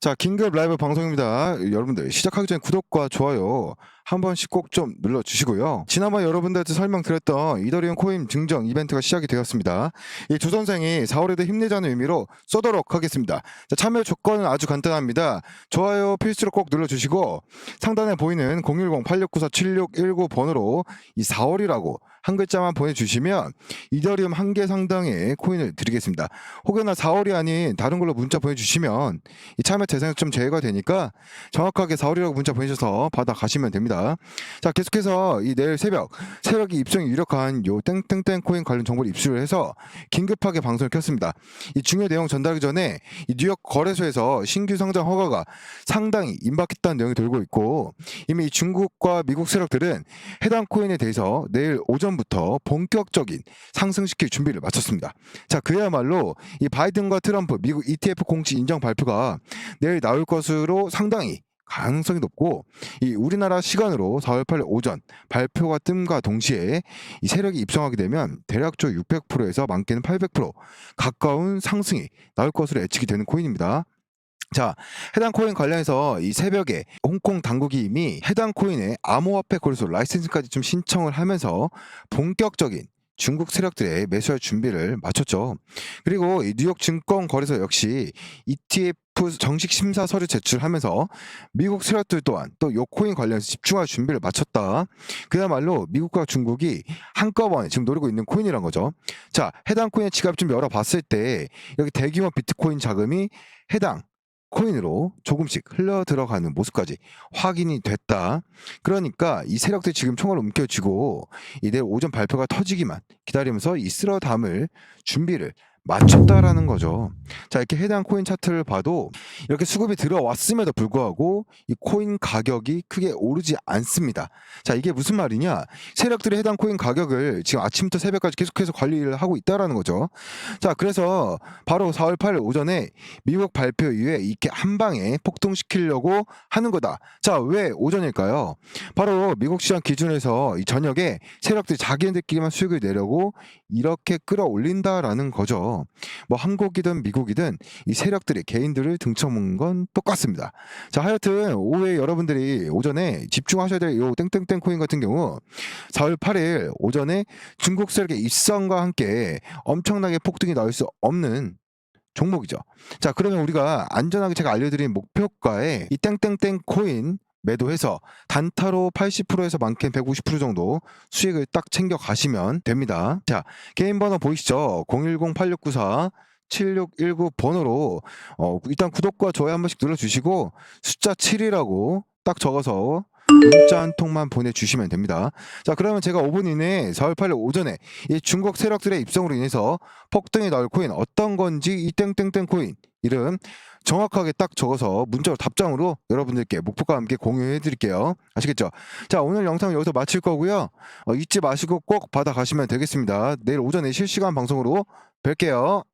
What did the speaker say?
자, 긴급 라이브 방송입니다. 여러분들 시작하기 전에 구독과 좋아요 한 번씩 꼭 좀 눌러주시고요. 지난번 여러분들한테 설명드렸던 이더리움 코인 증정 이벤트가 시작이 되었습니다. 이 조선생이 4월에도 힘내자는 의미로 쏘도록 하겠습니다. 자, 참여 조건은 아주 간단합니다. 좋아요 필수로 꼭 눌러주시고 상단에 보이는 010-8694-7619번으로 이 4월이라고 한 글자만 보내주시면 이더리움 한 개 상당의 코인을 드리겠습니다. 혹여나 4월이 아닌 다른 걸로 문자 보내주시면 이 참여 대상에서 좀 제외가 되니까 정확하게 4월이라고 문자 보내셔서 받아 가시면 됩니다. 자, 계속해서 이 내일 새벽 새벽이 입성이 유력한 요 땡땡땡 코인 관련 정보를 입수를 해서 긴급하게 방송을 켰습니다. 이 중요 내용 전달하기 전에 이 뉴욕 거래소에서 신규 상장 허가가 상당히 임박했다는 내용이 돌고 있고 이미 이 중국과 미국 세력들은 해당 코인에 대해서 내일 오전 부터 본격적인 상승시킬 준비를 마쳤습니다. 자, 그야말로 이 바이든과 트럼프 미국 ETF 공시 인정 발표가 내일 나올 것으로 상당히 가능성이 높고 이 우리나라 시간으로 4월 8일 오전 발표가 뜸과 동시에 이 세력이 입성하게 되면 대략적으로 600%에서 많게는 800% 가까운 상승이 나올 것으로 예측이 되는 코인입니다. 자, 해당 코인 관련해서 이 새벽에 홍콩 당국이 이미 해당 코인의 암호화폐 거래소 라이센스까지 좀 신청을 하면서 본격적인 중국 세력들의 매수할 준비를 마쳤죠. 그리고 이 뉴욕 증권 거래소 역시 ETF 정식 심사 서류 제출하면서 미국 세력들 또한 또 요 코인 관련해서 집중할 준비를 마쳤다. 그야말로 미국과 중국이 한꺼번에 지금 노리고 있는 코인이란 거죠. 자, 해당 코인의 지갑 좀 열어봤을 때 여기 대규모 비트코인 자금이 해당 코인으로 조금씩 흘러 들어가는 모습까지 확인이 됐다. 그러니까 이 세력들이 지금 총알 움켜쥐고 이내 오전 발표가 터지기만 기다리면서 이 쓸어 담을 준비를 마쳤다라는 거죠. 자, 이렇게 해당 코인 차트를 봐도 이렇게 수급이 들어왔음에도 불구하고 이 코인 가격이 크게 오르지 않습니다. 자, 이게 무슨 말이냐? 세력들이 해당 코인 가격을 지금 아침부터 새벽까지 계속해서 관리를 하고 있다라는 거죠. 자, 그래서 바로 4월 8일 오전에 미국 발표 이후에 이렇게 한 방에 폭등시키려고 하는 거다. 자, 왜 오전일까요? 바로 미국 시장 기준에서 이 저녁에 세력들이 자기네들끼리만 수익을 내려고 이렇게 끌어올린다라는 거죠. 뭐 한국이든 미국이든 이 세력들이 개인들을 등쳐먹는 건 똑같습니다. 자, 하여튼 오후에 여러분들이 오전에 집중하셔야 될 요 땡땡땡 코인 같은 경우 4월 8일 오전에 중국 세력의 입성과 함께 엄청나게 폭등이 나올 수 없는 종목이죠. 자, 그러면 우리가 안전하게 제가 알려드린 목표가에 이 땡땡땡 코인 매도해서 단타로 80%에서 많게는 150% 정도 수익을 딱 챙겨 가시면 됩니다. 자, 개인 번호 보이시죠? 010-8694 7619 번호로 어, 일단 구독과 좋아요 한 번씩 눌러주시고 숫자 7이라고 딱 적어서 문자 한 통만 보내주시면 됩니다. 자, 그러면 제가 5분 이내에 4월 8일 오전에 이 중국 세력들의 입성으로 인해서 폭등이 나올 코인 어떤 건지 이 땡땡땡 코인 이름 정확하게 딱 적어서 문자로 답장으로 여러분들께 목표과 함께 공유해 드릴게요. 아시겠죠? 자, 오늘 영상 여기서 마칠 거고요. 어, 잊지 마시고 꼭 받아 가시면 되겠습니다. 내일 오전에 실시간 방송으로 뵐게요.